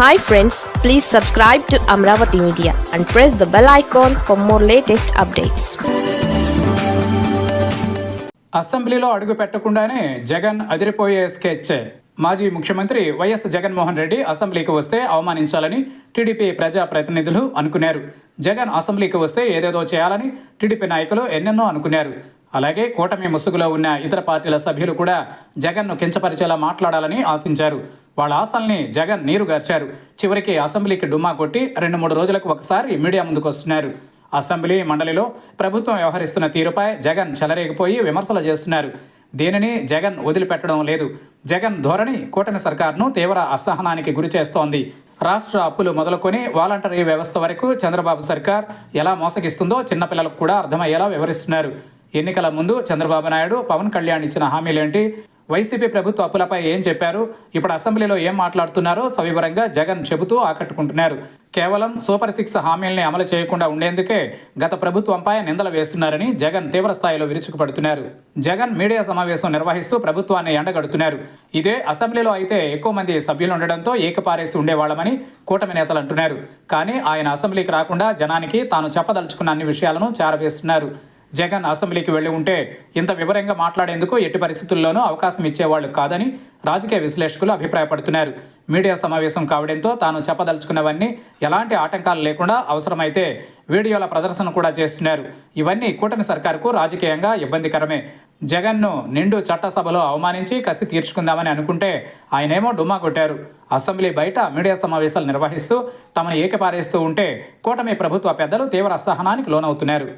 Hi friends please subscribe to Amaravati media and press the bell icon for more latest updates అసెంబ్లీలో అడుగు పెట్టకుండానే జగన్ అదిరిపోయే sketch. మాజీ ముఖ్యమంత్రి వైఎస్ జగన్మోహన్ రెడ్డి అసెంబ్లీకి వస్తే అవమానించాలని టీడీపీ ప్రజా ప్రతినిధులు అనుకున్నారు. జగన్ అసెంబ్లీకి వస్తే ఏదేదో చేయాలని టీడీపీ నాయకులు ఎన్నెన్నో అనుకున్నారు. అలాగే కూటమి ముసుగులో ఉన్న ఇతర పార్టీల సభ్యులు కూడా జగన్ను కించపరిచేలా మాట్లాడాలని ఆశించారు. వాళ్ళ ఆశల్ని జగన్ నీరుగార్చారు చివరికి అసెంబ్లీకి డుమ్మా కొట్టి రెండు మూడు రోజులకు ఒకసారి మీడియా ముందుకు వస్తున్నారు. అసెంబ్లీ మండలిలో ప్రభుత్వం వ్యవహరిస్తున్న తీరుపై జగన్ చెలరేగిపోయి విమర్శలు చేస్తున్నారు. దీనిని జగన్ వదిలిపెట్టడం లేదు. జగన్ ధోరణి కూటమి సర్కార్ను తీవ్ర అసహనానికి గురి చేస్తోంది. రాష్ట్ర అప్పులు మొదలుకొని వాలంటరీ వ్యవస్థ వరకు చంద్రబాబు సర్కార్ ఎలా మోసగిస్తుందో చిన్నపిల్లలకు కూడా అర్థమయ్యేలా వివరిస్తున్నారు. ఎన్నికల ముందు చంద్రబాబు నాయుడు పవన్ కళ్యాణ్ ఇచ్చిన హామీలేంటి? వైసీపీ ప్రభుత్వ అప్పులపై ఏం చెప్పారు? ఇప్పుడు అసెంబ్లీలో ఏం మాట్లాడుతున్నారో సవివరంగా జగన్ చెబుతూ ఆకట్టుకుంటున్నారు. కేవలం సూపర్ సిక్స్ హామీల్ని అమలు చేయకుండా ఉండేందుకే గత ప్రభుత్వంపై నిందలు వేస్తున్నారని జగన్ తీవ్రస్థాయిలో విరుచుకుపడుతున్నారు. జగన్ మీడియా సమావేశం నిర్వహిస్తూ ప్రభుత్వాన్ని ఎండగడుతున్నారు. ఇదే అసెంబ్లీలో అయితే ఎక్కువ మంది సభ్యులు ఉండడంతో ఏకపారేసి ఉండేవాళ్ళమని కూటమి నేతలు అంటున్నారు. కానీ ఆయన అసెంబ్లీకి రాకుండా జనానికి తాను చెప్పదలుచుకున్న అన్ని విషయాలను చేరవేస్తున్నారు. జగన్ అసెంబ్లీకి వెళ్ళి ఉంటే ఇంత వివరంగా మాట్లాడేందుకు ఎట్టి పరిస్థితుల్లోనూ అవకాశం ఇచ్చేవాళ్ళు కాదని రాజకీయ విశ్లేషకులు అభిప్రాయపడుతున్నారు. మీడియా సమావేశం కావడంతో తాను చెప్పదలుచుకున్నవన్నీ ఎలాంటి ఆటంకాలు లేకుండా అవసరమైతే వీడియోల ప్రదర్శన కూడా చేస్తున్నారు. ఇవన్నీ కూటమి సర్కారుకు రాజకీయంగా ఇబ్బందికరమే. జగన్ను నిండు చట్టసభలో అవమానించి కసి తీర్చుకుందామని అనుకుంటే ఆయనేమో డుమ్మా కొట్టారు. అసెంబ్లీ బయట మీడియా సమావేశాలు నిర్వహిస్తూ తమను ఏకపారేస్తూ ఉంటే కూటమి ప్రభుత్వ పెద్దలు తీవ్ర అసహనానికి లోనవుతున్నారు.